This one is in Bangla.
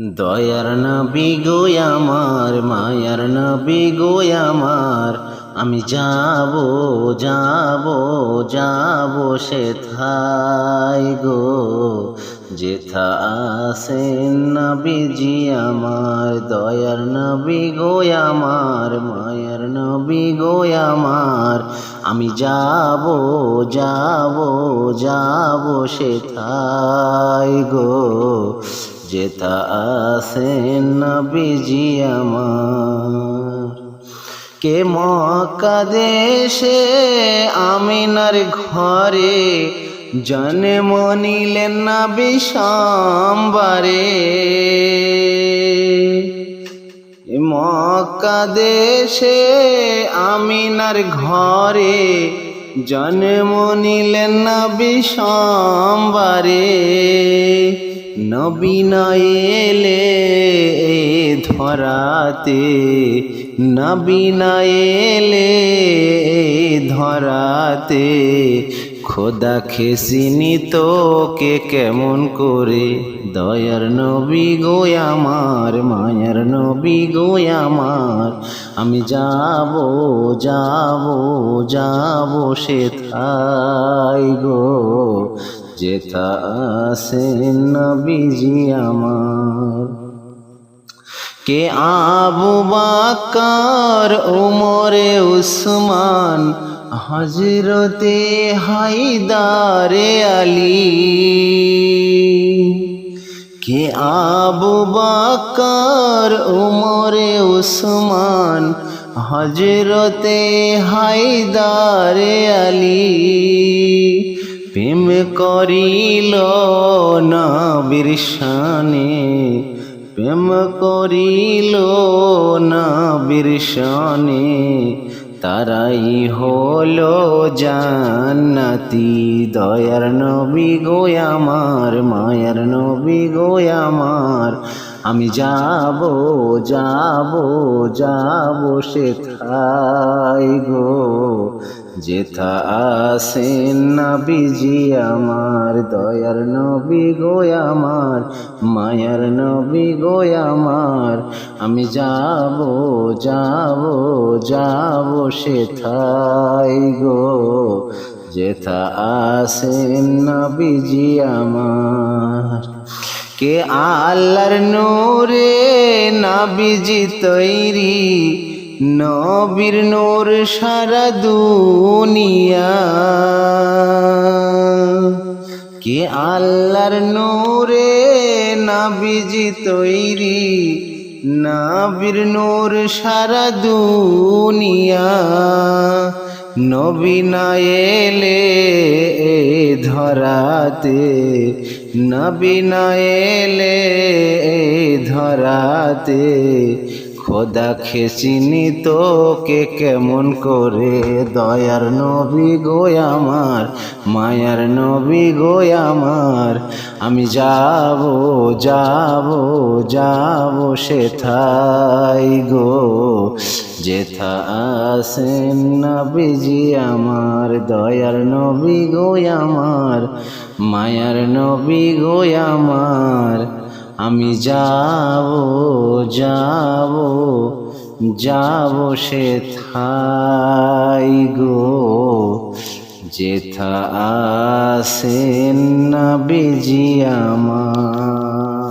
দয়ার নবী গো আমার, মায়ার নবী গো আমার। আমি যাব যাব যাব সে থাই গো। যেথা আসেন নবীজি আমার, দয়ার নবী গো আমার, মায়ার নবী গো আমার। আমি যাব যাব যাব সে থাই গো। যেথা আসেন নবীজি আমার। কে মক্কা দেশে আমিনার ঘরে জন্ম নিলেন নবী সাম্বারে। মক্কা দেশে আমিনার ঘরে জন্ম নিলেন নবী সোমবারে। নবী ধরাতে। নবী এলে ধরাতে। খোদা খেসিনি তোকে কেমন করে? দয়ার নবী গো আমার, মায়ার নবী গো আমার। আমি যাব যাব যাব সে থাই গো। যেথা আসেন নবীজি আমার। কে আবু বাকার উমরে উসমান হজরতে হাইদারে আলী। কে আবু বাকার, উমরে, উসমান, হজরতে হাইদারে আলী। প্রেম করিল না বিরসানে প্রেম করিল না বিরসানে তারাই হলো জান্নাতি। দয়ার নবী গো আমার, মায়ার নবী গো আমার। আমি যাব যাব যাব সে থাই গো। যেথা আসেন নবীজি আমার, দয়ার নবী গো আমার, মায়ার নবী গো আমার, আমি যাব যাব যাব সে থাই গো। যেথা আসেন নবীজি আমার, কে আল্লাহর নূরে নাবিজি তৈরি নবীর নূর সারা দুনিয়া। কে আল্লাহর নূরে নাবিজি তৈরি? নাবির নূর সারা দুনিয়া। নবী না এলে ধরাতে। নবী না এলে ধরাতে। খোদা খেসিনি তোকে কেমন করে? দয়ার নবী গো আমার, মায়ার নবী গো আমার। আমি যাব যাব যাব সে থাই গো। যেথা আসেন নবীজি আমার, দয়ার নবী গো আমার, মায়ার নবী গো আমার। আমি যাব যাব যাব সে থাই গো। যেথা আসেন নবীজি আমার।